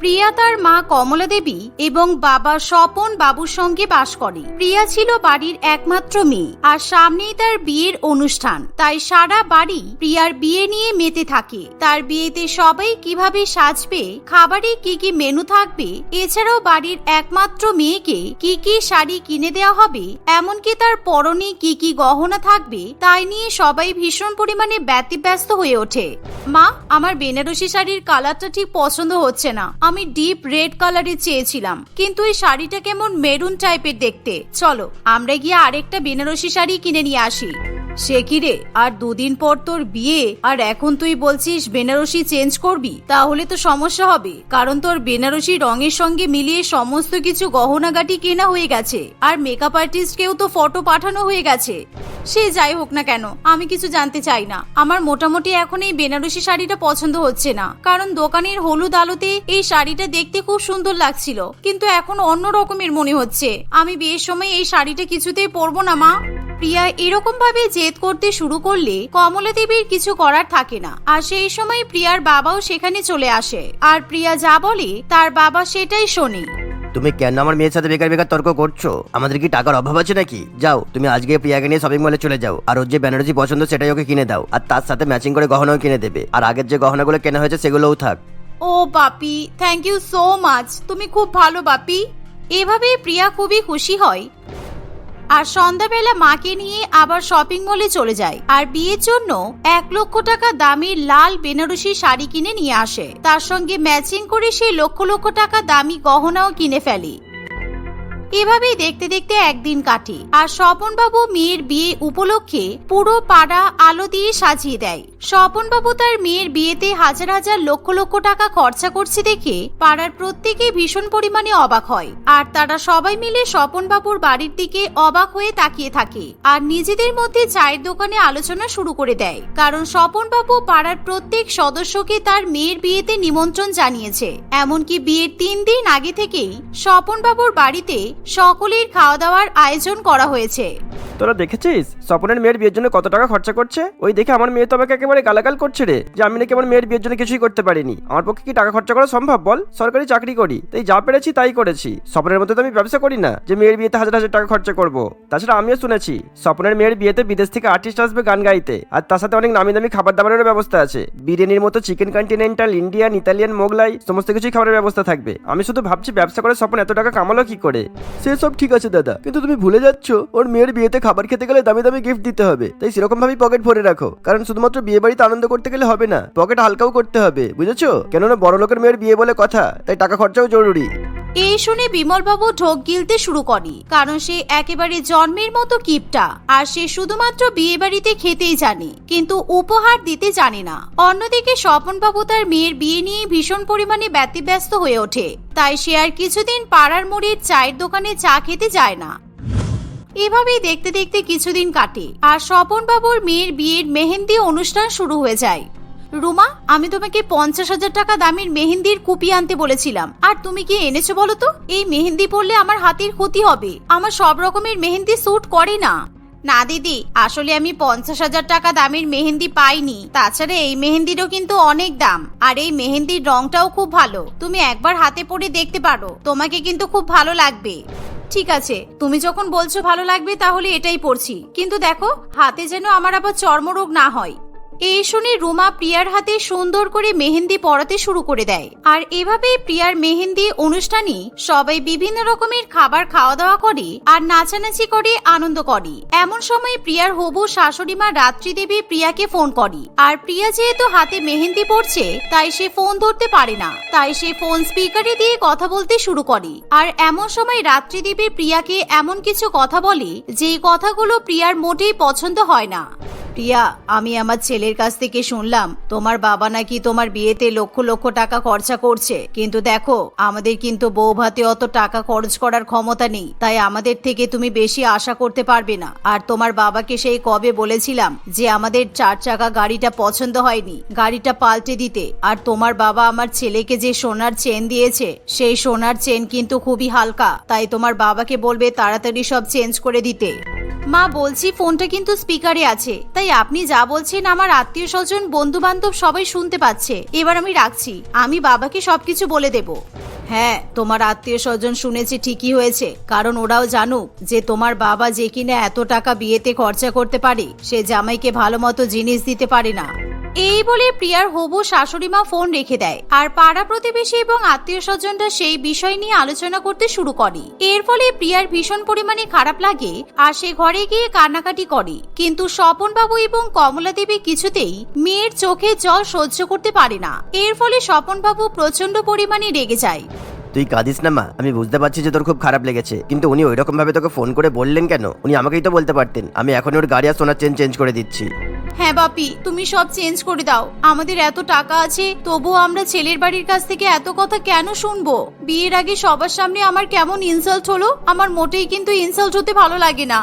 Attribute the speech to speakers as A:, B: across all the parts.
A: প্রিয়া তার মা কমলা দেবী এবং বাবা স্বপন বাবুর সঙ্গে বাস করে। প্রিয়া ছিল বাড়ির একমাত্র মেয়ে, আর সামনেই তার বিয়ের অনুষ্ঠান। তাই সারা বাড়ি প্রিয়ার বিয়ে নিয়ে মেতে থাকে। তার বিয়েতে সবাই কীভাবে সাজবে, খাবারে কি কি মেনু থাকবে, এছাড়াও বাড়ির একমাত্র মেয়েকে কি কি শাড়ি কিনে দেওয়া হবে, এমনকি তার পরনে কি কি গহনা থাকবে, তাই নিয়ে সবাই ভীষণ পরিমাণে ব্যতিব্যস্ত হয়ে ওঠে। মা, আমার বেনারসি শাড়ির কালারটা ঠিক পছন্দ হচ্ছে না। আমি ডিপ রেড কালারের চেয়েছিলাম। কিন্তু এই শাড়িটা কেমন মেরুন টাইপের দেখতে। চলো, আমরা গিয়ে আরেকটা বেনারসি শাড়ি কিনে নিয়ে আসি। সে কি রে? আর দুদিন পর তোর বিয়ে? আর এখন তুই বলছিস বেনারসি চেঞ্জ করবি? তাহলে তো সমস্যা হবে। কারণ তোর বেনারসি রঙের সঙ্গে মিলিয়ে সমস্ত কিছু গহনাগাটি কেনা হয়ে গেছে। আর মেকআপ আর্টিস্টকেও তো ফটো পাঠানো হয়ে গেছে। সে যাই হোক না কেন, আমি কিছু জানতে চাই না। আমার মোটামুটি এখন এই বেনারসি শাড়িটা পছন্দ হচ্ছে না। কারণ দোকানের হলুদ আলোতে এই শাড়িটা দেখতে খুব সুন্দর লাগছিল, কিন্তু এখন অন্য রকমের মনে হচ্ছে। আমি বিয়ের সময় এই শাড়িটা কিছুতেই পরবো না, মা। প্রিয়া এরকম ভাবে জেদ করতে শুরু করলে কমলা দেবীর কিছু করার থাকে না। আর সেই সময় প্রিয়ার বাবাও সেখানে চলে আসে। আর প্রিয়া যা বলে, তার বাবা সেটাই শোনে।
B: তুমি কেন আমার মেয়ের সাথে বেকার বেকার তর্ক করছ? আমাদের কি টাকার অভাব আছে নাকি? যাও, তুমি আজকে প্রিয়াকে নিয়ে শপিং মলে চলে যাও। আর ওর যে বেনারসি পছন্দ সেটাই ওকে কিনে দাও। আর তার সাথে ম্যাচিং করে গহনাও কিনে দেবে। আর আগের যে গহনাগুলো কেনা হয়েছে সেগুলোও থাক।
A: ও Bapi thank you so much তুমি খুব ভালো বাপি। এভাবেই প্রিয়া খুবই খুশি হয়। আর সন্ধ্যাবেলা মাকে নিয়ে আবার শপিং মলে চলে যায়। আর বিয়ের জন্য এক লক্ষ টাকা দামের লাল বেনারসি শাড়ি কিনে নিয়ে আসে। তার সঙ্গে ম্যাচিং করে সেই লক্ষ লক্ষ টাকা দামি গহনাও কিনে ফেলে। এভাবেই দেখতে দেখতে একদিন কাটে। আর স্বপন বাবু মেয়ের বিয়ে উপলক্ষে পুরো পাড়া আলো দিয়ে সাজিয়ে দেয়। স্বপন বাবু তার মেয়ের বিয়েতে হাজার হাজার লক্ষ লক্ষ টাকা খরচা করছে দেখে পাড়ার প্রত্যেকে ভীষণ পরিমাণে অবাক হয়। আর তারা সবাই মিলে স্বপন বাবুর বাড়ির দিকে অবাক হয়ে তাকিয়ে থাকে। আর নিজেদের মধ্যে চায়ের দোকানে আলোচনা শুরু করে দেয়। কারণ স্বপন বাবু পাড়ার প্রত্যেক সদস্যকে তার মেয়ের বিয়েতে নিমন্ত্রণ জানিয়েছে। এমনকি বিয়ের তিন দিন আগে থেকেই স্বপন বাবুর বাড়িতে সকলের খাওয়া দাওয়ার আয়োজন করা হয়েছে।
C: তোরা দেখেছিস? স্বপনের মেয়ের বিয়ের জন্য কত টাকা খরচা করছে? ওই দেখে আমার মেয়ে তো আমাকে একেবারে গালাগাল করছে রে। যে আমি নাকি আমার মেয়ের বিয়ের জন্য কিছুই করতে পারিনি। আমার পক্ষে কি টাকা খরচা করা সম্ভব বল? সরকারি চাকরি করি। তাই যা পেরেছি তাই করেছি। স্বপনের মতো তো আমি ব্যবসা করি না, যে মেয়ের বিয়েতে হাজার হাজার টাকা খরচা করব। তাছাড়া আমিও শুনেছি, স্বপনের মেয়ের বিয়েতে বিদেশ থেকে আর্টিস্ট আসবে গান গাইতে। আর তার সাথে অনেক নামি দামি খাবার দাবারেরও ব্যবস্থা আছে। বিরিয়ানির মতো chicken continental Indian Italian Mughlai, সমস্ত কিছুই খাবারের ব্যবস্থা থাকবে। আমি শুধু ভাবছি ব্যবসা করে স্বপন এত টাকা কামালো কি করে?
D: সেসব ঠিক আছে দাদা, কিন্তু তুমি ভুলে যাচ্ছ, ওর মেয়ের বিয়েতে খাবার খেতে গেলে দামি দামি গিফট দিতে হবে। তাই সেরকম ভাবেই পকেট ভরে রাখো। কারণ শুধুমাত্র বিয়ে বাড়িতে আনন্দ করতে গেলে হবে না পকেট হালকাও করতে হবে। বুঝেছ? কেননা বড় লোকের মেয়ের বিয়ে বলে কথা, তাই টাকা খরচাও জরুরি।
A: এই শুনে বিমলবাবু ঢোক গিলতে শুরু করে। কারণ সে একেবারে জন্মের মতো কিপটা, আর সে শুধুমাত্র বিয়ে বাড়িতে খেতেই জানে, কিন্তু উপহার দিতে জানে না। অন্যদিকে স্বপনবাবু তার মেয়ের বিয়ে নিয়ে ভীষণ পরিমাণে ব্যতিব্যস্ত হয়ে ওঠে। তাই সে আর কিছুদিন পাড়ার মোড়ের চায়ের দোকানে চা খেতে যায় না। এভাবেই দেখতে দেখতে কিছুদিন কাটে আর স্বপন বাবুর মেয়ের বিয়ের মেহেন্দি অনুষ্ঠান শুরু হয়ে যায়। রুমা, আমি তোমাকে পঞ্চাশ হাজার টাকা দামের মেহেন্দির কুপি আনতে বলেছিলাম। আর তুমি কি এনেছো বলো তো? এই মেহেন্দি পরলে আমার হাতের ক্ষতি হবে। আমার সব রকমের মেহেন্দি স্যুট করে না। না, দিদি, আসলে আমি পঞ্চাশ হাজার টাকা দামের মেহেন্দি পাইনি। তাছাড়া এই মেহেন্দিরও কিন্তু অনেক দাম। আর এই মেহেন্দির রংটাও খুব ভালো। তুমি একবার হাতে পরে দেখতে পারো। তোমাকে কিন্তু খুব ভালো লাগবে। ঠিক আছে, তুমি যখন বলছো ভালো লাগবে তাহলে এটাই পড়ছি। কিন্তু দেখো, হাতে যেন আমার আবার চর্মরোগ না হয়। এই শুনে রুমা প্রিয়ার হাতে সুন্দর করে মেহেন্দি পরাতে শুরু করে দেয়। আর এভাবেই প্রিয়ার মেহেন্দি অনুষ্ঠানে সবাই বিভিন্ন রকমের খাবার খাওয়া দাওয়া করে আর নাচানাচি করে, আনন্দ করে। এমন সময় প্রিয়ার হবু শাশুড়ি মা রাত্রি দেবী প্রিয়াকে ফোন করে। আর প্রিয়া যেহেতু হাতে মেহেন্দি পড়ছে তাই সে ফোন ধরতে পারে না। তাই সে ফোন স্পিকারে দিয়ে কথা বলতে শুরু করে। আর এমন সময় রাত্রি দেবী প্রিয়াকে এমন কিছু কথা বলে, যেই কথাগুলো প্রিয়ার মোটেই পছন্দ হয় না। প্রিয়া আমি আমার ছেলের কাছ থেকে শুনলাম, তোমার বাবা নাকি তোমার বিয়েতে লক্ষ লক্ষ টাকা খরচা করছে। কিন্তু দেখো, আমাদের কিন্তু বউ ভাতে অত টাকা খরচ করার ক্ষমতা নেই, তাই আমাদের থেকে তুমি বেশি আশা করতে পারবে না। আর তোমার বাবাকে সেই কবে বলেছিলাম যে আমাদের চার চাকা গাড়িটা পছন্দ হয়নি, গাড়িটা পাল্টে দিতে। আর তোমার বাবা আমার ছেলেকে যে সোনার চেন দিয়েছে, সেই সোনার চেন কিন্তু খুবই হালকা, তাই তোমার বাবাকে বলবে তাড়াতাড়ি সব চেঞ্জ করে দিতে। মা, বলছি ফোনটা কিন্তু স্পিকারে আছে, তাই আপনি যা বলছেন আমার আত্মীয় স্বজন বন্ধু বান্ধব সবাই শুনতে পাচ্ছে। এবার আমি রাখছি। আমি বাবাকে সবকিছু বলে দেব। হ্যাঁ তোমার আত্মীয় স্বজন শুনেছে ঠিকই হয়েছে। কারণ ওরাও জানুক যে তোমার বাবা যে কিনা এত টাকা বিয়েতে খরচা করতে পারে, সে জামাইকে ভালো মতো জিনিস দিতে পারে না। এই বলে প্রিয়ার হবু শাশুড়িমা ফোন রেখে দেয়। আর পাড়া প্রতিবেশী এবং আত্মীয় স্বজনরা সেই বিষয় নিয়ে আলোচনা করতে শুরু করে। এর ফলে প্রিয়ার ভীষণ পরিমাণে খারাপ লাগে আর সে ঘরে গিয়ে কান্নাকাটি করে। কিন্তু স্বপন বাবু এবং কমলা দেবী কিছুতেই মেয়ের চোখে জল সহ্য করতে পারে না। এর ফলে স্বপন বাবু প্রচণ্ড পরিমাণে রেগে যায়।
B: তুই কাঁদিস না মা, আমি বুঝতে পারছি যে তোর খুব খারাপ লেগেছে, কিন্তু উনি ওই ভাবে তোকে ফোন করে বললেন কেন? উনি আমাকেই তো বলতে পারতেন, আমি এখন ওর গাড়ি আর সোনার চেন চেঞ্জ করে দিচ্ছি।
A: হ্যাঁ বাপি, তুমি সব চেঞ্জ করে দাও, আমাদের এত টাকা আছে, তবুও আমরা ছেলের বাড়ির কাছ থেকে এত কথা কেন শুনব? বিয়ের আগে সবার সামনে আমার কেমন ইনসাল্ট হলো? আমার মোটেই কিন্তু ইনসাল্ট হতে ভালো লাগে না।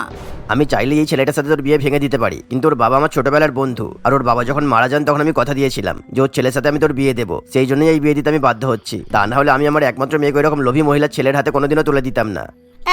B: আমি চাইলে এই ছেলেটার সাথে তোর বিয়ে ভেঙে দিতে পারি, কিন্তু ওর বাবা আমার ছোটবেলার বন্ধু, আর ওর বাবা যখন মারা যান তখন আমি কথা দিয়েছিলাম যে ওর ছেলের সাথে আমি তোর বিয়ে দেবো, সেই জন্যই এই বিয়ে দিতে আমি বাধ্য হচ্ছি। তা না হলে আমি আমার একমাত্র মেয়েকে এরকম লোভী মহিলার ছেলের হাতে কোনোদিনও তুলে দিতাম না।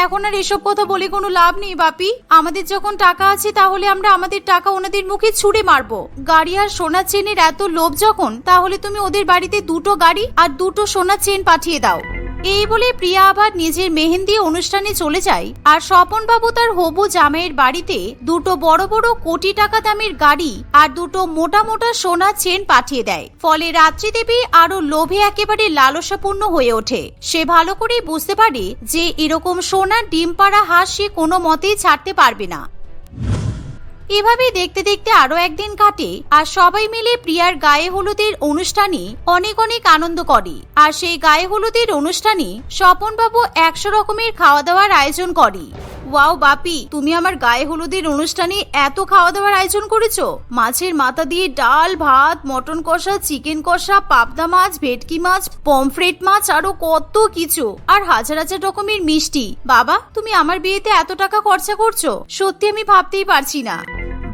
A: এখন আর এসব কথা বলে কোনো লাভ নেই, বাপি। আমাদের যখন টাকা আছে, তাহলে আমরা আমাদের টাকা ওনাদের মুখে ছুঁড়ে মারবো। গাড়ি আর সোনা চেনের এত লোভ যখন, তাহলে তুমি ওদের বাড়িতে দুটো গাড়ি আর দুটো সোনা চেন পাঠিয়ে দাও। এই বলে প্রিয়া আবার নিজের মেহেন্দি অনুষ্ঠানে চলে যায় আর স্বপন বাবু তার হবু জামাইয়ের বাড়িতে দুটো বড় বড় কোটি টাকা দামের গাড়ি আর দুটো মোটা মোটা সোনার চেন পাঠিয়ে দেয়। ফলে রাত্রি দেবী আরও লোভে একেবারে লালসাপূর্ণ হয়ে ওঠে। সে ভালো করে বুঝতে পারে যে এরকম সোনার ডিম পাড়া হাঁস সে কোনো মতেই ছাড়তে পারবে না। এভাবেই দেখতে দেখতে আরও একদিন কাটে, আর সবাই মিলে প্রিয়ার গায়ে হলুদের অনুষ্ঠানে অনেক অনেক আনন্দ করে। আর সেই গায়ে হলুদের অনুষ্ঠানে স্বপনবাবু একশো রকমের খাওয়া দাওয়ার আয়োজন করে। ওয়াও, বাপি, তুমি আমার গায়ে হলুদের অনুষ্ঠানে এত খাওয়া দাওয়ার আয়োজন করেছ? মাছের মাথা দিয়ে ডাল, ভাত, মটন কষা, চিকেন কষা, পাবদা মাছ, ভেটকি মাছ, পমফ্রেট মাছ, আরও কত কিছু। আর হাজার হাজার রকমের মিষ্টি। বাবা, তুমি আমার বিয়েতে এত টাকা খরচা করছ? সত্যি আমি ভাবতেই পারছি না।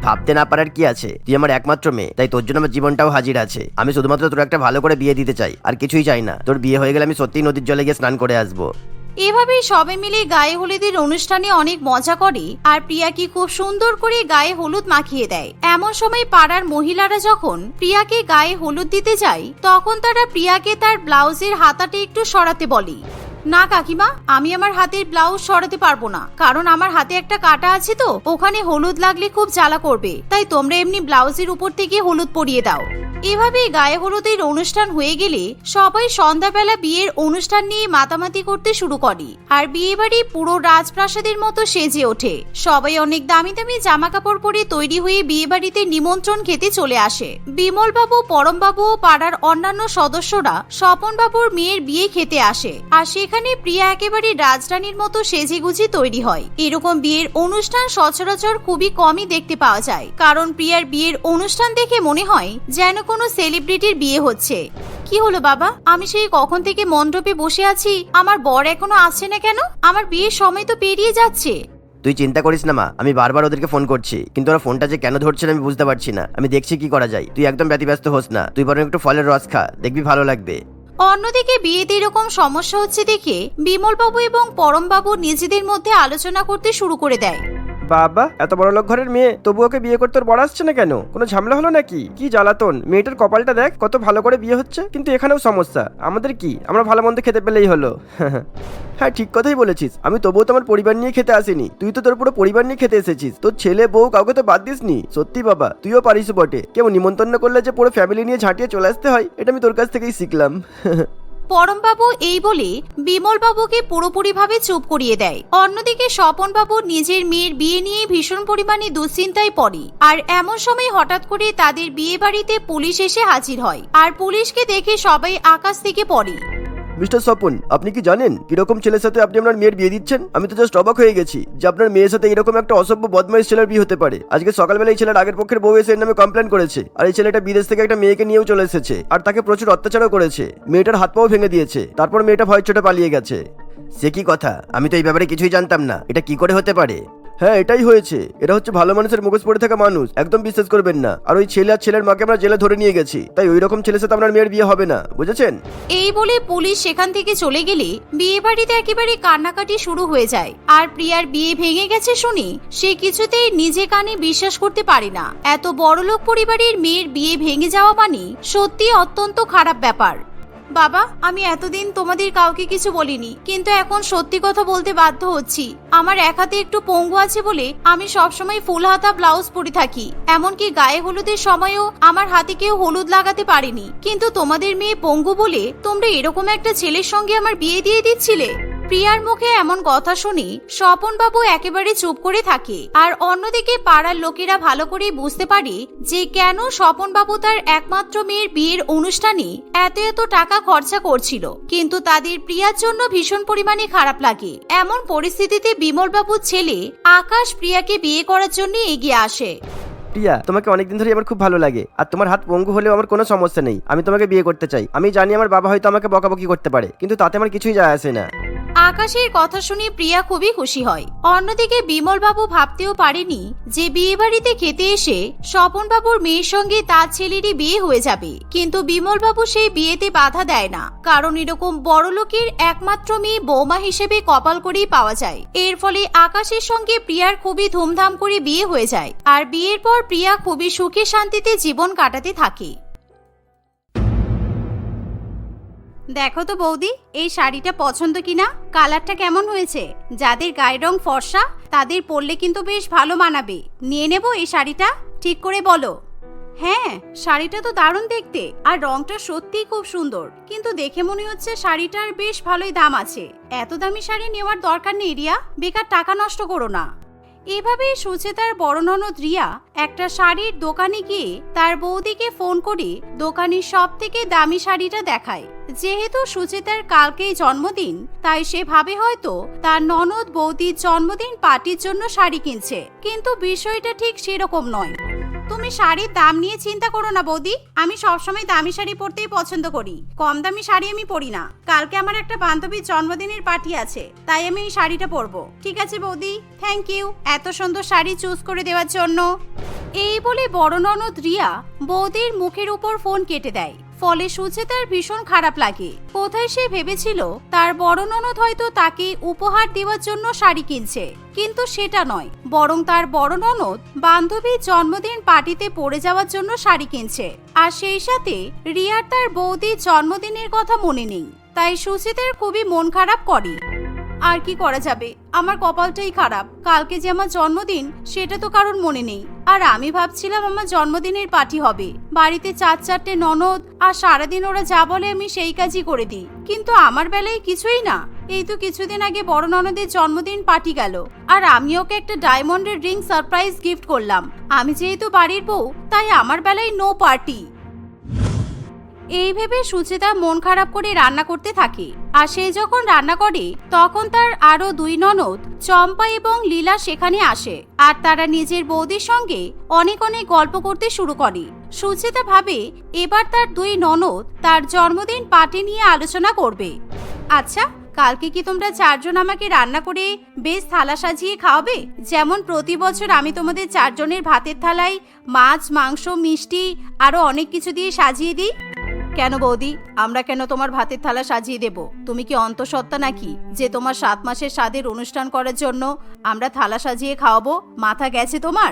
B: ভাবতে না পারার কি আছে? তুই আমার একমাত্র মেয়ে, তাই তোর জন্য আমার জীবনটাও হাজির আছে। আমি শুধুমাত্র তোর একটা ভালো করে বিয়ে দিতে চাই, আর কিছুই চাই না। তোর বিয়ে হয়ে গেলে আমি সত্যিই নদীর জলে গিয়ে স্নান করে আসব।
A: এভাবেই সবে মিলে গায়ে হলুদের অনুষ্ঠানে অনেক মজা করে, আর প্রিয়াকে খুব সুন্দর করে গায়ে হলুদ মাখিয়ে দেয়। এমন সময় পাড়ার মহিলারা যখন প্রিয়াকে গায়ে হলুদ দিতে যায়, তখন তারা প্রিয়াকে তার ব্লাউজের হাতাটি একটু সরাতে বলে। না, কাকিমা, আমি আমার হাতের ব্লাউজ সরাতে পারব না। কারণ আমার হাতে একটা কাটা আছে তো, ওখানে হলুদ লাগলে খুব জ্বালা করবে। তাই তোমরা এমনি ব্লাউজের উপর থেকে হলুদ পরিয়ে দাও। এভাবে গায়ে হলুদের অনুষ্ঠান হয়ে গেলে সবাই সন্ধ্যাবেলা বিয়ের অনুষ্ঠান নিয়ে মাতামাতি করতে শুরু করে। আর বিয়ে বাড়ি পুরো রাজপ্রাসাদের মতো সেজে ওঠে। সবাই অনেক দামি দামি জামা কাপড় পরে তৈরি হয়ে বিয়ে বাড়িতে নিমন্ত্রণ খেতে চলে আসে। বিমল বাবু পরম বাবু ও পাড়ার অন্যান্য সদস্যরা স্বপন বাবুর মেয়ের বিয়ে খেতে আসে। আর সেখানে প্রিয়া একেবারে রাজরানীর মতো সেজে গুজি তৈরি হয়। এরকম বিয়ের অনুষ্ঠান সচরাচর খুবই কমই দেখতে পাওয়া যায়। কারণ প্রিয়ার বিয়ের অনুষ্ঠান দেখে মনে হয় যেন কোনো সেলিব্রিটির বিয়ে হচ্ছে। কি হলো বাবা? আমি সেই কখন থেকে মণ্ডপে বসে আছি, আমার বর এখনও আসছে না কেন? আমার বিয়ের সময় তো পেরিয়ে যাচ্ছে।
B: তুই চিন্তা করিস না মা, আমি বারবার ওদেরকে ফোন করছি, কিন্তু ওরা ফোনটা যে কেন ধরছে না আমি বুঝতে পারছি না। আমি দেখছি কি করা যায়। তুই একদম ব্যতিব্যস্ত হোস না, তুই বরং একটু ফলের রস খা, দেখবি ভালো লাগবে।
A: অন্যদিকে বিয়েতে এরকম সমস্যা হচ্ছে দেখে বিমলবাবু এবং পরমবাবু নিজেদের মধ্যে আলোচনা করতে শুরু করে দেয়।
C: বাবা, এত বড় লোক ঘরের মেয়ে তবু ওকে বিয়ে করতে ওর বড় আসছে না কেন? কোনো ঝামেলা হলো নাকি? কি জ্বালাতন? মেয়েটার কপালটা দেখ, কত ভালো করে বিয়ে হচ্ছে, কিন্তু এখানেও সমস্যা। আমাদের কি? আমরা ভালো মন্দ খেতে পেলেই হলো।
D: হ্যাঁ ঠিক কথাই বলেছিস। আমি তবুও তো আমার পরিবার নিয়ে খেতে আসিনি। তুই তো তোর পুরো পরিবার নিয়ে খেতে এসেছিস। তোর ছেলে, বউ কাউকে তো বাদ দিসনি। সত্যি বাবা, তুইও পারিস বটে। কেউ নিমন্ত্রণ করলে যে পুরো ফ্যামিলি নিয়ে ঝাঁটিয়ে চলে আসতে হয়, এটা আমি তোর কাছ থেকেই শিখলাম।
A: পরমবাবু এই বলে বিমলবাবুকে পুরোপুরিভাবে চুপ করিয়ে দেয়। অন্যদিকে স্বপনবাবু নিজের মেয়ের বিয়ে নিয়ে ভীষণ পরিমাণে দুশ্চিন্তায় পড়ে। আর এমন সময় হঠাৎ করে তাদের বিয়ে বাড়িতে পুলিশ এসে হাজির হয়। আর পুলিশকে দেখে সবাই আকাশ থেকে পড়ে।
D: মিস্টার স্বপন, আপনি কি জানেন কীরকম ছেলের সাথে আপনি আপনার মেয়ের বিয়ে দিচ্ছেন? আমি তো জাস্ট অবাক হয়ে গেছি যে আপনার মেয়ের সাথে এরকম একটা অসভ্য বদমাইশ ছেলের বিয়ে হতে পারে। আজকে সকালবেলা এই ছেলের আগের পক্ষের বউ এসে এর নামে কমপ্লেন করেছে আর এই ছেলেটা বিদেশ থেকে একটা মেয়েকে নিয়েও চলে এসেছে আর তাকে প্রচুর অত্যাচারও করেছে। মেয়েটার হাত পাও ভেঙে দিয়েছে। তারপর মেয়েটা ভয় চোটে পালিয়ে গেছে।
B: সে কি কথা? আমি তো এই ব্যাপারে কিছুই জানতাম না। এটা কি করে হতে পারে?
D: হ্যাঁ এটাই হয়েছে। এটা হচ্ছে ভালো মানুষের মুখোশ পড়ে থাকা মানুষ। একদম বিশ্বাস করবেন না। আর ওই ছেলে আর ছেলের মাকে আমরা জেলে ধরে নিয়ে গেছি। তাই ওই রকম ছেলের সাথে আপনার মেয়ের বিয়ে হবে না। বুঝেছেন?
A: এই বলে পুলিশ সেখান থেকে চলে গেলে বিয়ে বাড়িতে একেবারে কান্নাকাটি শুরু হয়ে যায়। আর প্রিয়ার বিয়ে ভেঙে গেছে শুনে সে কিছুতেই নিজে কানে বিশ্বাস করতে পারে না। এত বড়লোক পরিবারের মেয়ের বিয়ে ভেঙে যাওয়া মানে সত্যি অত্যন্ত খারাপ ব্যাপার। বাবা, আমি এতদিন তোমাদের কাউকে কিছু বলিনি, কিন্তু এখন সত্যি কথা বলতে বাধ্য হচ্ছি। আমার এক হাতে একটু পঙ্গু আছে বলে আমি সবসময় ফুল হাতা ব্লাউজ পরে থাকি, এমনকি গায়ে হলুদের সময়ও আমার হাতে কেউ হলুদ লাগাতে পারেনি। কিন্তু তোমাদের মেয়ে পঙ্গু বলে তোমরা এরকম একটা ছেলের সঙ্গে আমার বিয়ে দিয়ে দিচ্ছিলে? প্রিয়ার মুখে এমন কথা শুনি স্বপন বাবু একেবারে চুপ করে থাকে। আর অন্যদিকে পাড়ার লোকেরা ভালো করে বুঝতে পারে যে কেন স্বপন বাবু তার একমাত্র মেয়ের বিয়ের অনুষ্ঠানে এত এত টাকা খরচা করছিল। কিন্তু তাদের প্রিয়ার জন্য ভীষণ পরিমাণে খারাপ লাগে। এমন পরিস্থিতিতে বিমল বাবুর ছেলে আকাশ প্রিয়াকে বিয়ে করার জন্য এগিয়ে আসে।
C: প্রিয়া তোমাকে অনেকদিন ধরে আমার খুব ভালো লাগে, আর তোমার হাত পঙ্গু হলেও আমার কোনো সমস্যা নেই। আমি তোমাকে বিয়ে করতে চাই। আমি জানি আমার বাবা হয়তো আমাকে বকাবকি করতে পারে, কিন্তু তাতে আমার কিছুই যায় আসে না।
A: আকাশের কথা শুনে প্রিয়া খুবই খুশি হয়। অন্যদিকে বিমল বাবু ভাবতেও পারেনি যে বিয়ে বাড়িতে খেতে এসে স্বপন বাবুর মেয়ের সঙ্গে তার ছেলেরই বিয়ে হয়ে যাবে। কিন্তু বিমল বাবু সেই বিয়েতে বাধা দেয় না, কারণ এরকম বড় লোকের একমাত্র মেয়ে বৌমা হিসেবে কপাল করেই পাওয়া যায়। এর ফলে আকাশের সঙ্গে প্রিয়ার খুবই ধুমধাম করে বিয়ে হয়ে যায়। আর বিয়ের পর প্রিয়া খুবই সুখে শান্তিতে জীবন কাটাতে থাকে। দেখো তো বৌদি, এই শাড়িটা পছন্দ কিনা? কালারটা কেমন হয়েছে? যাদের গায়ের রং ফর্সা, তাদের পরলে কিন্তু বেশ ভালো মানাবে। নিয়ে নেব এই শাড়িটা? ঠিক করে বলো। হ্যাঁ শাড়িটা তো দারুণ দেখতে, আর রংটা সত্যিই খুব সুন্দর। কিন্তু দেখে মনে হচ্ছে শাড়িটার বেশ ভালোই দাম আছে। এত দামি শাড়ি নেওয়ার দরকার নেই রিয়া। বেকার টাকা নষ্ট করো না। এভাবে সুচেতার বড় ননদ রিয়া একটা শাড়ির দোকানে গিয়ে তার বৌদিকে ফোন করে দোকানের সব থেকে দামি শাড়িটা দেখায়। যেহেতু সুচেতার কালকেই জন্মদিন, তাই সে ভাবে হয়তো তার ননদ বৌদির জন্মদিন পার্টির জন্য শাড়ি কিনছে। কিন্তু বিষয়টা ঠিক সেরকম নয়। তুমি শাড়ির দাম নিয়ে চিন্তা করো না বৌদি। আমি সবসময় দামি শাড়ি পরতেই পছন্দ করি। কম দামি শাড়ি আমি পরি না। কালকে আমার একটা বান্ধবীর জন্মদিনের পার্টি আছে, তাই আমি এই শাড়িটা পরবো। ঠিক আছে বৌদি? থ্যাংক ইউ এত সুন্দর শাড়ি চুজ করে দেওয়ার জন্য। এই বলে বড় ননদ রিয়া বৌদির মুখের উপর ফোন কেটে দেয়। ফলে সুচেতার ভীষণ খারাপ লাগে। কোথায় সে ভেবেছিল, তার বড় ননদ হয়তো তাকে উপহার দেওয়ার জন্য শাড়ি কিনছে। কিন্তু সেটা নয়, বরং তার বড় ননদ বান্ধবীর জন্মদিন পার্টিতে পড়ে যাওয়ার জন্য শাড়ি কিনছে। আর সেই সাথে রিয়ার তার বৌদির জন্মদিনের কথা মনে নেই, তাই সুচিতের খুবই মন খারাপ করে। আর কি করা যাবে? আমার কপালটাই খারাপ। কালকে যে আমার জন্মদিন, সেটা তো কারণ মনে নেই। আর আমি ভাবছিলাম আমার জন্মদিনের পার্টি হবে। বাড়িতে চার চারটে ননদ আর সারাদিন ওরা যা বলে আমি সেই কাজই করে দিই। কিন্তু আমার বেলায় কিছুই না। এই তো কিছুদিন আগে বড় ননদের জন্মদিন পার্টি গেল। আর আমি ওকে একটা ডায়মন্ডের রিং সারপ্রাইজ গিফট করলাম। আমি যেহেতু বাড়ির বউ, তাই আমার বেলায় নো পার্টি এই ভেবে সুচেতা মন খারাপ করে রান্না করতে থাকে। আর সে যখন রান্না করে, তখন তার আরও দুই ননদ, চম্পা এবং লীলা সেখানে আসে। আর তারা নিজের বৌদির সঙ্গে অনেক অনেক গল্প করতে শুরু করে। সুচেতা ভাবে, এবার তার দুই ননদ তার জন্মদিন পার্টি নিয়ে আলোচনা করবে। আচ্ছা কালকে কি তোমরা চারজন আমাকে রান্না করে বেশ থালা সাজিয়ে খাওয়াবে? যেমন প্রতি বছর আমি তোমাদের চারজনের ভাতের থালায় মাছ, মাংস, মিষ্টি আরও অনেক কিছু দিয়ে সাজিয়ে দিই। কেন বৌদি? আমরা কেন তোমার ভাতের থালা সাজিয়ে দেব? তুমি কি অন্তঃসত্ত্বা নাকি? যে তোমার সাত মাসের স্বাদের অনুষ্ঠান করার জন্য আমরা থালা সাজিয়ে খাওয়াবো, মাথা গেছে তোমার?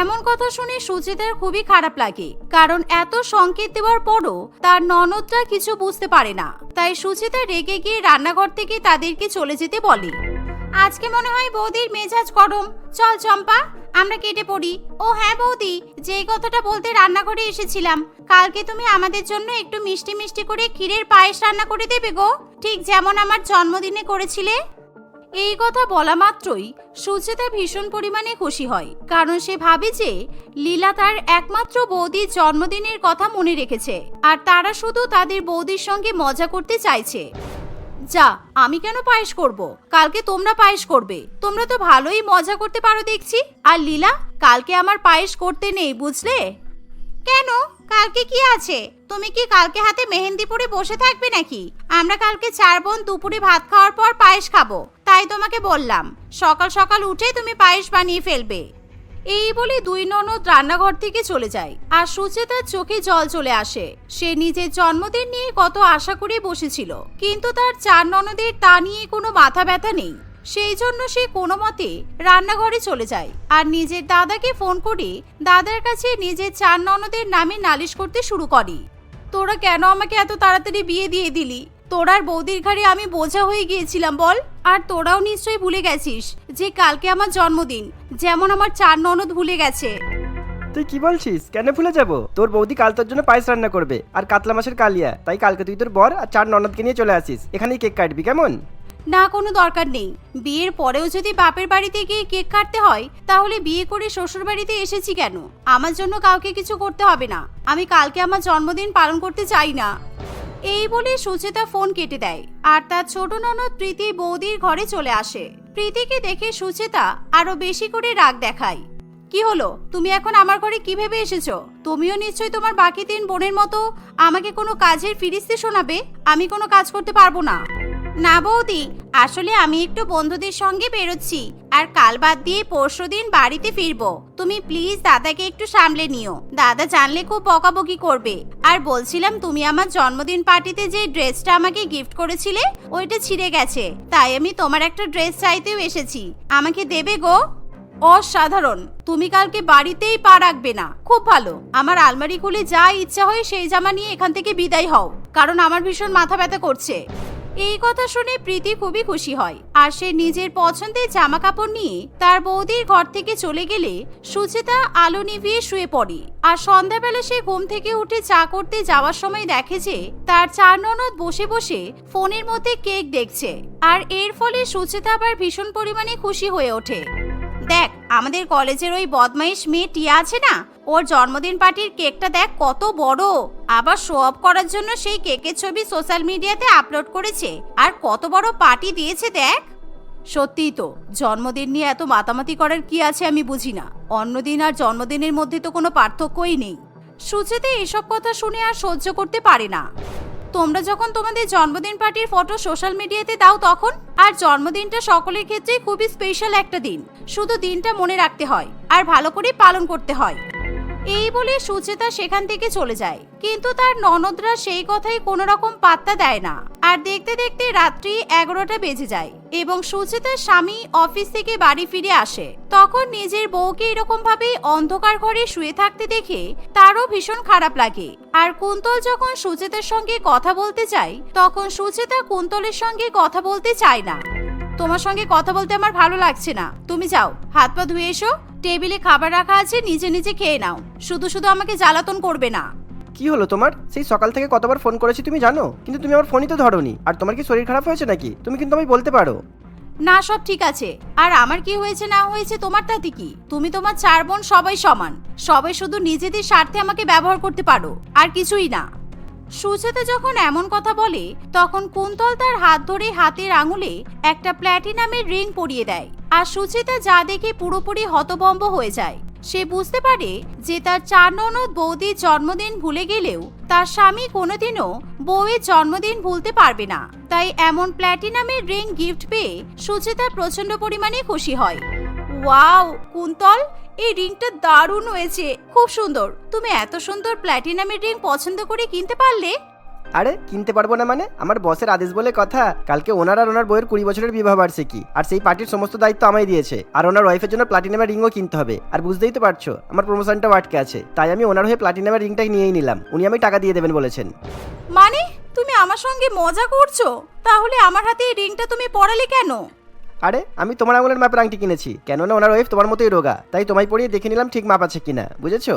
A: এমন কথা শুনে সুচিতার খুবই খারাপ লাগে, কারণ এত সংকেত দেওয়ার পরও তার ননদরা কিছু বুঝতে পারে না। তাই সুচিতা রেগে গিয়ে রান্নাঘর থেকে তাদেরকে চলে যেতে বলে। আজকে মনে হয় বৌদির মেজাজ গরম। চল চম্পা, আমরা কেটে পড়ি। ও হ্যাঁ বৌদি, যেই কথাটা বলতে রান্নাঘরে এসেছিলাম। কালকে তুমি আমাদের জন্য একটু মিষ্টি মিষ্টি করে ক্ষীরের পায়েস রান্না করে দেবে গো। ঠিক যেমন আমার জন্মদিনে করেছিলে। এই কথা বলা মাত্রই সুচেতা ভীষণ পরিমাণে খুশি হয়, কারণ সে ভাবে যে লীলা তার একমাত্র বৌদির জন্মদিনের কথা মনে রেখেছে, আর তারা শুধু তাদের বৌদির সঙ্গে মজা করতে চাইছে। যা, আমি কেন পায়েস করব? কালকে তোমরা পায়েস করবে। তোমরা তো ভালোই মজা করতে পারো দেখছি। আর লীলা, কালকে আমার পায়েস করতে নেই, বুঝলে? কেন? কালকে কি আছে? তুমি কি কালকে হাতে মেহেন্দি পরে বসে থাকবে নাকি? আমরা কালকে চার বোন দুপুরে ভাত খাওয়ার পর পায়েস খাব। তাই তোমাকে বললাম, সকাল সকাল উঠে তুমি পায়েস বানিয়ে ফেলবে। এই বলে দুই ননদ রান্নাঘর থেকে চলে যায়। আর সুচেতার চোখে জল চলে আসে। সে নিজের জন্মদিন নিয়ে কত আশা করে বসেছিল। কিন্তু তার চার ননদের তা নিয়ে কোনো মাথা ব্যথা নেই। সেই জন্য সে কোনো মতে রান্নাঘরে চলে যায়। আর নিজের দাদাকে ফোন করে দাদার কাছে নিজের চার ননদের নামে নালিশ করতে শুরু করে। তোরা কেন আমাকে এত তাড়াতাড়ি বিয়ে দিয়ে দিলি? তোরার বৌদির ঘাড়ে আমি বোঝা হয়ে গিয়েছিলাম বল। আর তোরাও নিশ্চয়ই ভুলে গেছিস যে কালকে আমার জন্মদিন যেমন আমার চার ননদ ভুলে গেছে।
C: তুই কি বলছিস? কেন ভুলে যাব? তোর বৌদি কাল তোর জন্য পায়েস রান্না করবে আর কাতলা মাছের কালিয়া। তাই কালকে তুই তোর বর আর চার ননদকে নিয়ে চলে আসিস। এখানেই কেক কাটবি কেমন?
A: না কোনো দরকার নেই। বিয়ের পরেও যদি বাপের বাড়িতে গিয়ে কেক কাটতে হয় তাহলে বিয়ে করে শ্বশুর বাড়িতে এসেছি কেন? আমার জন্য কাউকে কিছু করতে হবে না। আমি কালকে আমার জন্মদিন পালন করতে চাই না। এই বলে সুচেতা ফোন কেটে দেয়। আর তার ছোট ননদ প্রীতি বৌদির ঘরে চলে আসে। প্রীতিকে দেখে সুচেতা আরও বেশি করে রাগ দেখায়। কি হলো? তুমি এখন আমার ঘরে কি ভেবে এসেছ? তুমিও নিশ্চয়ই তোমার বাকি তিন বোনের মতো আমাকে কোনো কাজের ফিরিস্তি শোনাবে? আমি কোনো কাজ করতে পারব না। না বৌদি, আসলে আমি একটু বন্ধুদের সঙ্গে বেরোচ্ছি। আর কাল বাদ দিয়ে পরশু দিন বাড়িতে ফিরবো। তুমি প্লিজ দাদাকে একটু সামলে নিও। দাদা জানলে খুব বকাবকি করবে। আর বলছিলাম তুমি আমার জন্মদিন পার্টিতে যে ড্রেসটা আমাকে গিফট করেছিলে, ওইটা ছিঁড়ে গেছে। তাই আমি তোমার একটা ড্রেস চাইতেও এসেছি। আমাকে দেবে গো? অসাধারণ। তুমি কালকে বাড়িতেই পা রাখবে না। খুব ভালো। আমার আলমারি খুলে যা ইচ্ছা হয় সেই জামা নিয়ে এখান থেকে বিদায় হও। কারণ আমার ভীষণ মাথা ব্যথা করছে। এই কথা শুনে প্রীতি খুবই খুশি হয়। আর সে নিজের পছন্দের জামা কাপড় নিয়ে তার বৌদির ঘর থেকে চলে গেলে সুচেতা আলো নিভিয়ে শুয়ে পড়ে। আর সন্ধ্যাবেলা সে ঘুম থেকে উঠে চা করতে যাওয়ার সময় দেখে যে তার চার ননদ বসে বসে ফোনের মধ্যে কেক দেখছে। আর এর ফলে সুচেতা আবার ভীষণ পরিমাণে খুশি হয়ে ওঠে। দেখ, আমাদের কলেজের ওই বদমাইশ মেয়ে টিয়া আছে না? ওর জন্মদিন পার্টির কেকটা দেখ কত বড়। আবার শো অফ করার জন্য সেই কেকের ছবি সোশ্যাল মিডিয়াতে আপলোড করেছে। আর কত বড় পার্টি দিয়েছে দেখ। সত্যিই তো, জন্মদিন নিয়ে এত মাতামাতি করার কি আছে আমি বুঝি না। অন্যদিন আর জন্মদিনের মধ্যে তো কোনো পার্থক্যই নেই। সুচেতে এসব কথা শুনে আর সহ্য করতে পারে না। তোমরা যখন তোমাদের জন্মদিন পার্টির ফটো সোশ্যাল মিডিয়াতে দাও তখন, আর জন্মদিনটা সকলের ক্ষেত্রে খুবই স্পেশাল একটা দিন। শুধু দিনটা মনে রাখতে হয়, আর ভালো করে পালন করতে হয়। এই বলে সুচেতা সেখান থেকে চলে যায়। কিন্তু তার ননদরা সেই কথাই কোনো রকম পাত্তা দেয় না। আর দেখতে দেখতে রাত্রি এগারোটা বেজে যায় এবং সুচেতার স্বামী অফিস থেকে বাড়ি ফিরে আসে। তখন নিজের বউকে এরকম ভাবে অন্ধকার ঘরে শুয়ে থাকতে দেখে তারও ভীষণ খারাপ লাগে। আর কুন্তল যখন সুচেতার সঙ্গে কথা বলতে চায় তখন সুচেতা কুন্তলের সঙ্গে কথা বলতে চায় না। তোমার সঙ্গে কথা বলতে আমার ভালো লাগছে না। তুমি যাও হাত পা ধুয়ে এসো টেবিলে খাবার রাখা আছে নিজে নিজে খেয়ে নাও। শুধু শুধু আমাকে জ্বালাতন করবে না।
C: কি হলো তোমার? সেই সকাল থেকে কতবার ফোন করেছি তুমি জানো? কিন্তু তুমি আমার ফোনই তো ধরোনি। আর তোমার কি শরীর খারাপ হয়েছে নাকি? তুমি কিন্তু আমি বলতে পারো।
A: না সব ঠিক আছে। আর আমার কি হয়েছে না হয়েছে তোমার তাতে কি? তুমি তোমার চার বোন সবাই সমান। সবাই শুধু নিজেদের স্বার্থে আমাকে ব্যবহার করতে পারো। আর কিছুই না। সুচেতা যখন এমন কথা বলে, তখন কুন্তল তার হাত ধরে হাতের আঙুলে একটা প্ল্যাটিনামের রিং পরিয়ে দেয়। আর সুচেতা যা দেখে পুরোপুরি হতভম্ব হয়ে যায়। সে বুঝতে পারে যে তার চার ননদ বৌদির জন্মদিন ভুলে গেলেও তার স্বামী কোনোদিনও বউয়ের জন্মদিন ভুলতে পারবে না। তাই এমন প্ল্যাটিনামের রিং গিফট পেয়ে সুচেতা প্রচণ্ড পরিমাণে খুশি হয়। ওয়াও কুন্তল এই রিংটা দারুণ হয়েছে। খুব সুন্দর। তুমি এত সুন্দর প্ল্যাটিনামের রিং পছন্দ করে কিনতে পারলে?
C: আরে কিনতে পারব না মানে? আমার বসের আদেশ বলে কথা কালকে ওনার আর ওনার বইয়ের কুড়ি বছরের বিবাহ বার্ষিকী আর সেই পার্টির সমস্ত দায়িত্ব আমায় দিয়েছে। আর ওনার ওয়াইফের জন্য প্লাটিনামের রিংও কিনতে হবে। আর বুঝতেই তো পারছ আমার প্রমোশনটা আটকে আছে। তাই আমি ওনার হয়ে প্লাটিনামের রিংটাই নিয়েই নিলাম। উনি আমি টাকা দিয়ে দেবেন বলেছেন।
A: মানে? তুমি আমার সঙ্গে মজা করছ? তাহলে আমার হাতে এই রিংটা তুমি পরালে কেন?
C: আরে, আমি তোমার আঙুলের মাপের আংটি কিনেছি। কেননা ওনার ওয়াইফ তোমার মতোই রোগা। তাই তোমায় পরিয়ে দেখে নিলাম ঠিক মাপ আছে কিনা। বুঝেছ?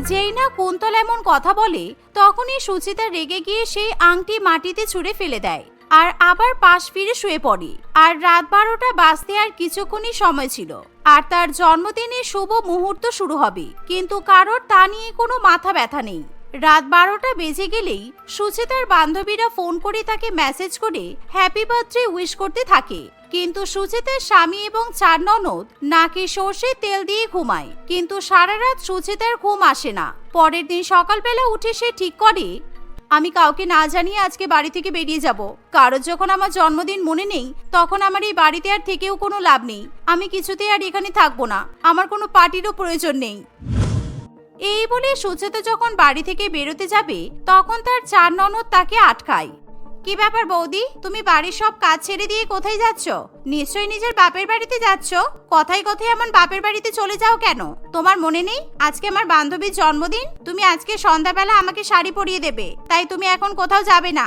A: যেই না কুন্তল এমন কথা বলে, তখনই সুচিতা রেগে গিয়ে সেই আংটি মাটিতে ছুঁড়ে ফেলে দেয় আর আবার পাশ ফিরে শুয়ে পড়ে। আর রাত বারোটা বাজতে আর কিছুক্ষণই সময় ছিল। আর তার জন্মদিনের শুভ মুহূর্ত শুরু হবে। কিন্তু কারোর তা নিয়ে কোনো মাথা ব্যথা নেই। রাত বারোটা বেজে গেলেই সুচেতার বান্ধবীরা ফোন করে তাকে মেসেজ করে হ্যাপি বার্থডে উইশ করতে থাকে। কিন্তু সুচেতার স্বামী এবং চার ননদ নাকি সর্ষে তেল দিয়ে ঘুমায়। কিন্তু সারা রাত সুচেতার ঘুম আসে না। পরের দিন সকালবেলা উঠে সে ঠিক করে, আমি কাউকে না জানিয়ে আজকে বাড়ি থেকে বেরিয়ে যাব। কারোর যখন আমার জন্মদিন মনে নেই, তখন আমার এই বাড়িতে আর থেকেও কোনো লাভ নেই। আমি কিছুতেই আর এখানে থাকব না। আমার কোনো পার্টিরও প্রয়োজন নেই। এই বলে সুচেতা যখন বাড়ি থেকে বেরোতে যাবে, তখন তার চার ননদ তাকে আটকায়। কি ব্যাপার বৌদি? তুমি বাড়ির সব কাজ ছেড়ে দিয়ে কোথায় যাচ্ছ? নিশ্চয়ই নিজের বাপের বাড়িতে যাচ্ছ? কথায় কথায় এমন বাপের বাড়িতে চলে যাও কেন? তোমার মনে নেই? আজকে আমার বান্ধবীর জন্মদিন। তুমি আজকে সন্ধ্যাবেলা আমাকে শাড়ি পরিয়ে দেবে। তাই তুমি এখন কোথাও যাবে না।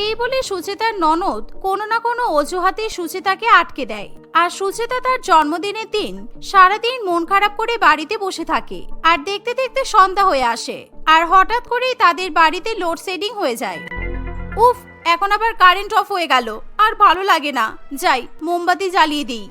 A: এই বলে সুচেতার ননদ কোনো না কোনো অজুহাতে সুচেতাকে আটকে দেয়। আর সুচেতা তার জন্মদিনের দিন সারাদিন মন খারাপ করে বাড়িতে বসে থাকে। আর দেখতে দেখতে সন্ধ্যা হয়ে আসে। আর হঠাৎ করেই তাদের বাড়িতে লোডশেডিং হয়ে যায়। উফ, এখন আবার কারেন্ট অফ হয়ে গেল। আর ভালো লাগে না। যাই, মোমবাতি জ্বালিয়ে দিই।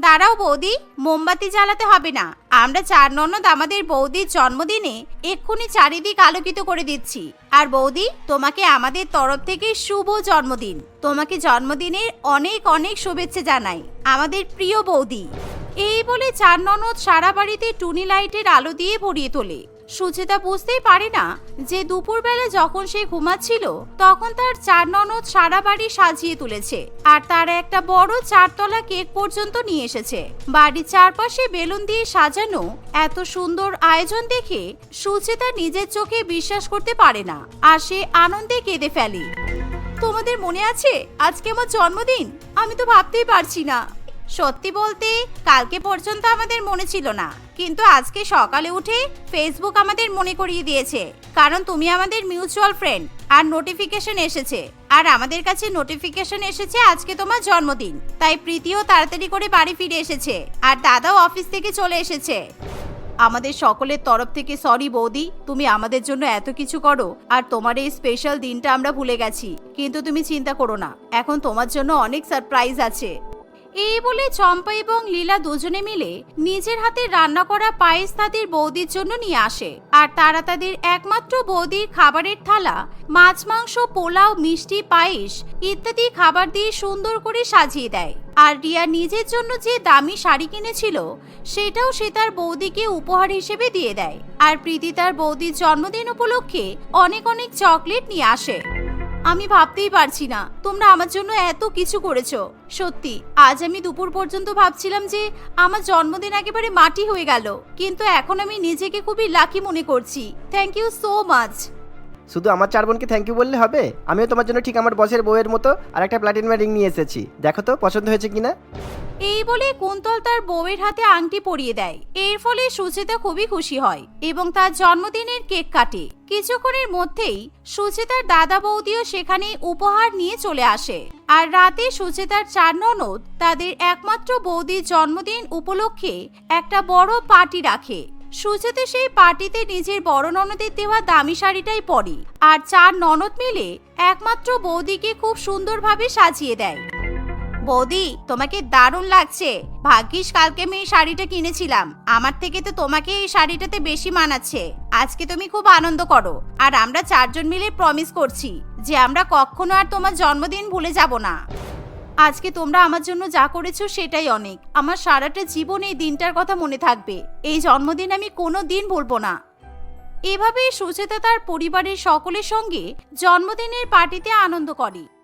A: দাঁড়াও বৌদি, মোমবাতি জ্বালাতে হবে না। আমরা চার ননদ আমাদের বৌদির জন্মদিনে এক্ষুনি চারিদিক আলোকিত করে দিচ্ছি। আর বৌদি, তোমাকে আমাদের তরফ থেকে শুভ জন্মদিন। তোমাকে জন্মদিনের অনেক অনেক শুভেচ্ছা জানাই। আমাদের প্রিয় বৌদি। এই বলে চার ননদ সারা বাড়িতে টুনি লাইটের আলো দিয়ে ভরিয়ে তোলে। সুচেতা বুঝতেই পারে না যে দুপুরবেলা যখন সে ঘুমাচ্ছিল, তখন তার চার ননদ সারা বাড়ি সাজিয়ে তুলেছে আর তার একটা বড় চারতলা কেক পর্যন্ত নিয়ে এসেছে। বাড়ির চারপাশে বেলুন দিয়ে সাজানো এত সুন্দর আয়োজন দেখে সুচেতা নিজের চোখে বিশ্বাস করতে পারে না আর সে আনন্দে কেঁদে ফেলে। তোমাদের মনে আছে আজকে আমার জন্মদিন? আমি তো ভাবতেই পারছি না। সত্যি বলতে, কালকে পর্যন্ত আমাদের মনে ছিল না। কিন্তু আজকে সকালে উঠে ফেসবুক আমাদের মনে করিয়ে দিয়েছে। কারণ তুমি আমাদের মিউচুয়াল ফ্রেন্ড আর নোটিফিকেশন এসেছে। আর আমাদের কাছে নোটিফিকেশন এসেছে আজকে তোমার জন্মদিন। তাই প্রীতিও তাড়াতাড়ি করে বাড়ি ফিরে এসেছে। আর দাদাও অফিস থেকে চলে এসেছে। আমাদের সকলের তরফ থেকে সরি বৌদি, তুমি আমাদের জন্য এত কিছু করো। আর তোমার এই স্পেশাল দিনটা আমরা ভুলে গেছি। কিন্তু তুমি চিন্তা করো না, এখন তোমার জন্য অনেক সারপ্রাইজ আছে। এই বলে চম্পা এবং লীলা দুজনে মিলে নিজের হাতে রান্না করা পায়েস তাদের বৌদির জন্য নিয়ে আসে। আর তারা তাদের একমাত্র বৌদির খাবারের থালা, মাছ, মাংস, পোলাও, মিষ্টি, পায়েস ইত্যাদি খাবার দিয়ে সুন্দর করে সাজিয়ে দেয়। আর রিয়া নিজের জন্য যে দামি শাড়ি কিনেছিল, সেটাও সে তার বৌদিকে উপহার হিসেবে দিয়ে দেয়। আর প্রীতি তার বৌদির জন্মদিন উপলক্ষে অনেক অনেক চকলেট নিয়ে আসে। আমি ভাবতেই পারছি না। তোমরা আমার জন্য এত কিছু করেছ। সত্যি, আজ আমি দুপুর পর্যন্ত ভাবছিলাম যে আমার জন্মদিন একেবারে মাটি হয়ে গেল। কিন্তু এখন আমি নিজেকে খুবই লাকি মনে করছি। থ্যাংক ইউ সো মাচ
C: শুধু আমার চার বোনকে থ্যাংক ইউ বললে হবে? আমিও তোমার জন্য ঠিক আমার বসের বউয়ের মতো আর একটা প্লাটিনাম রিং নিয়ে এসেছি। দেখো তো, পছন্দ হয়েছে কিনা?
A: এই বলে কুন্তল তার বউয়ের হাতে আংটি পরিয়ে দেয়। এর ফলে সুচেতা খুবই খুশি হয় এবং তার জন্মদিনের কেক কাটে। কিছুক্ষণের মধ্যেই সুচেতার দাদা বৌদিও সেখানে উপহার নিয়ে চলে আসে। আর রাতে সুচেতার চার ননদ তাদের একমাত্র বৌদির জন্মদিন উপলক্ষে একটা বড় পার্টি রাখে। সুচেতা সেই পার্টিতে নিজের বড় ননদের দেওয়া দামি শাড়িটাই পরে। আর চার ননদ মিলে একমাত্র বৌদিকে খুব সুন্দরভাবে সাজিয়ে দেয়। বৌদি, তোমাকে দারুণ লাগছে। ভাগ্যিস কালকে আমি এই শাড়িটা কিনেছিলাম। আমার থেকে তো তোমাকে এই শাড়িটাতে বেশি মানাচ্ছে। আজকে তুমি খুব আনন্দ করো। আর আমরা চারজন মিলে প্রমিস করছি যে আমরা কখনো আর তোমার জন্মদিন ভুলে যাব না। আজকে তোমরা আমার জন্য যা করেছ সেটাই অনেক। আমার সারাটা জীবন এই দিনটার কথা মনে থাকবে। এই জন্মদিন আমি কোনো দিন ভুলবো না। এভাবেই সুচেতা তার পরিবারের সকলের সঙ্গে জন্মদিনের পার্টিতে আনন্দ করে।